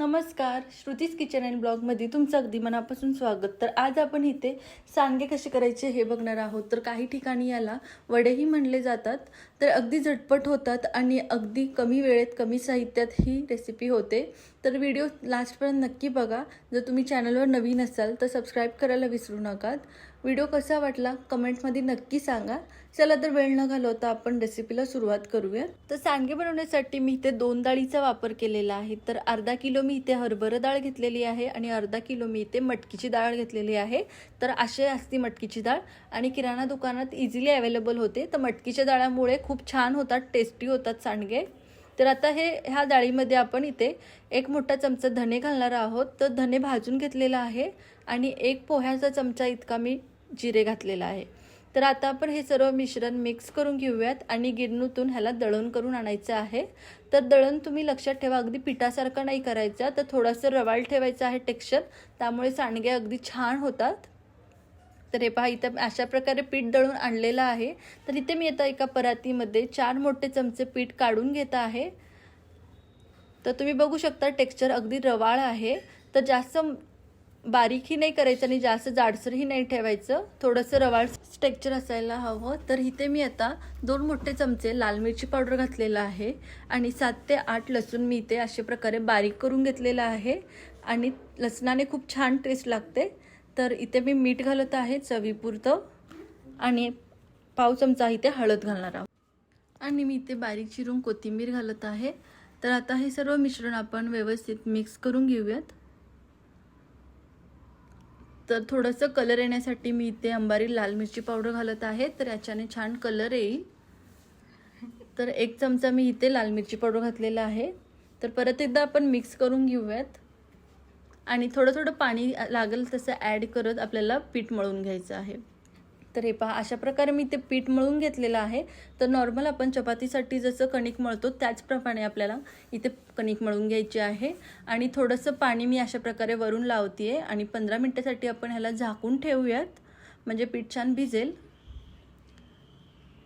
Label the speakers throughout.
Speaker 1: नमस्कार Shruti's kitchen and ब्लॉगमध्ये तुमचं अगदी मनापासून स्वागत. तर आज आपण इथे सांडगे कसे करायचे हे बघणार आहोत. तर काही ठिकाणी याला वडेही म्हणले जातात. तर अगदी झटपट होतात आणि अगदी कमी वेळेत कमी साहित्यात ही रेसिपी होते. तर व्हिडिओ लास्टपर्यंत नक्की बघा. जर तुम्ही चॅनलवर नवीन असाल तर सबस्क्राईब करायला विसरू नका व्हिडिओ कसा वाटला कमेंटमध्ये नक्की सांगा. चला तर वेळ न घालवता आपण रेसिपीला सुरुवात करूया. तर सांडगे बनवण्यासाठी मी इथे दोन डाळीचा वापर केलेला आहे. तर अर्धा किलो मी इथे हरभरा डाळ घेतलेली आहे आणि अर्धा किलो मी इथे मटकीची डाळ घेतलेली आहे. तर असे असती मटकीची डाळ. आणि किराणा दुकानात इझिली अवेलेबल होते. तर मटकीच्या डाळामुळे खूप छान होतात टेस्टी होतात सांडगे. तर आता हे ह्या डाळीमध्ये आपण इथे एक मोठा चमचा धने घालणार आहोत. तर धने भाजून घेतलेला आहे आणि एक पोह्याचा चमचा इतका मी जिरे घातलेला आहे. तर आता आपण हे सर्व मिश्रण मिक्स करून घेऊयात आणि गिरणूतून ह्याला दळण करून आणायचं आहे. तर दळण तुम्ही लक्षात ठेवा अगदी पिठासारखं नाही करायचं. तर थोडंसं रवाळ ठेवायचं आहे टेक्स्चर त्यामुळे सांडगे अगदी छान होतात. तर हे पहा इथं अशा प्रकारे पीठ दळून आणलेलं आहे. तर इथे मी आता एका परातीमध्ये चार मोठे चमचे पीठ काढून घेत आहे. तर तुम्ही बघू शकता टेक्स्चर अगदी रवाळ आहे. तर जास्त बारीकही नाही करायचं आणि जास्त जाडसरही नाही ठेवायचं. थोडंसं रवाळ टेक्स्चर असायला हवं. तर इथे मी आता दोन मोठे चमचे लाल मिरची पावडर घातलेला आहे आणि सात ते आठ लसूण मी इथे अशा प्रकारे बारीक करून घेतलेला आहे. आणि लसणाने खूप छान टेस्ट लागते. तर इथे मी मीठ घालत आहे चवीपुरतं. आणि पाव चमचा इथे हळद घालणार आहोत. आणि मी इथे बारीक चिरून कोथिंबीर घालत आहे. तर आता हे सर्व मिश्रण आपण व्यवस्थित मिक्स करून घेऊयात. तर थोडंसं कलर येण्यासाठी मी इथे अंबारी लाल मिरची पावडर घालत आहे. तर याच्याने छान कलर येईल. तर एक चमचा मी इथे लाल मिरची पावडर घातलेला आहे. तर परत एकदा आपण मिक्स करून घेऊयात. आणि थोडं थोडं पाणी लागेल तसं ॲड करत आपल्याला पीठ मळून घ्यायचं आहे. तर हे पहा अशा प्रकारे मी ते पीठ मळून घेतलेलं आहे. तर नॉर्मल आपण चपातीसाठी जसं कणिक मळतो त्याचप्रमाणे आपल्याला इथे कणिक मळून घ्यायची आहे. आणि थोडंसं पाणी मी अशा प्रकारे वरून लावते आहे आणि पंधरा मिनटासाठी आपण ह्याला झाकून ठेवूयात. म्हणजे पीठ छान भिजेल.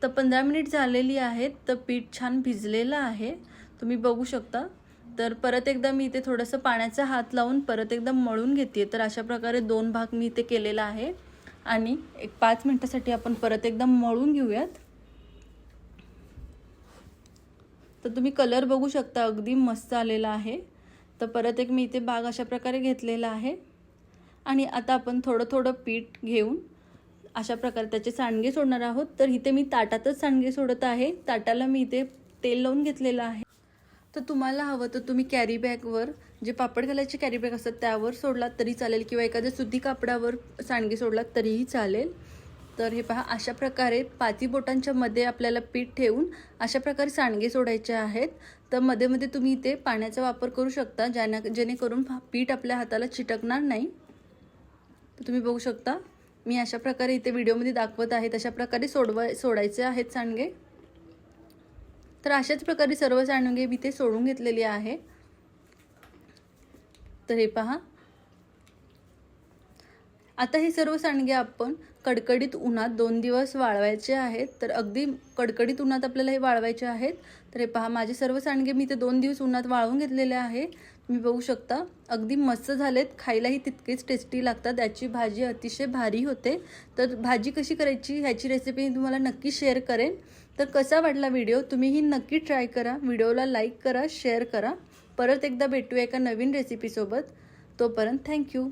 Speaker 1: तर पंधरा मिनिट झालेली आहेत तर पीठ छान भिजलेलं आहे. तुम्ही बघू शकता. तर परत एकदा मी इथे थोडंसं पाण्याचा हात लावून परत एकदा मळून घेते तर अशा प्रकारे दोन भाग मी इथे केलेला आहे. आणि एक पाच मिनटासाठी आपण परत एकदा मळून घेऊयात. तर तुम्ही कलर बघू शकता अगदी मस्त आलेला आहे. तर परत एक मी इथे भाग अशा प्रकारे घेतलेला आहे. आणि आता आपण थोडं थोडं पीठ घेऊन अशा प्रकारे त्याचे सांडगे सोडणार आहोत. तर इथे मी ताटातच सांडगे सोडत आहे. ताटाला मी इथे तेल लावून घेतलेलं आहे. तर तुम्हाला हवं तर तुम्ही कॅरी बॅगवर जे पापड घालायचे कॅरी बॅग असतात त्यावर सोडलात तरी चालेल किंवा एखाद्या सुती कापडावर सांडगे सोडलात तरीही चालेल. तर हे पहा अशा प्रकारे पाती बोटांच्या मध्ये आपल्याला पीठ ठेवून अशा प्रकारे सांडगे सोडायचे आहेत. तर मध्ये मध्ये तुम्ही इथे पाण्याचा वापर करू शकता ज्याना जेणेकरून पीठ आपल्या हाताला चिटकणार नाही. तर तुम्ही बघू शकता मी अशा प्रकारे इथे व्हिडिओमध्ये दाखवत आहे तशा प्रकारे सोडवाय सोडायचे आहेत सांडगे. तर अशाच प्रकारे सर्व सांडगे मी ते सोडून घेतलेली आहे. तर हे पहा. आता हे सर्व सांडगे आपण कडकडीत उन्हात दोन दिवस वाळवायचे आहेत. तर अगदी कडकडीत उन्हात आपल्याला हे वाळवायचे आहेत. तर हे पहा माझे सर्व सांडगे मी ते दोन दिवस उन्हात वाळवून घेतलेले आहे. तुम्ही बघू शकता अगदी मस्त झालेत. खायलाही तितकेच टेस्टी लागतात. याची भाजी अतिशय भारी होते. तर भाजी कशी करायची ह्याची रेसिपी मी तुम्हाला नक्की शेअर करेन. तर कसा वाटला व्हिडिओ तुम्हीही नक्की ट्राय करा. व्हिडिओला लाईक करा शेअर करा. परत एकदा भेटूया एका नवीन रेसिपीसोबत तोपर्यंत थँक्यू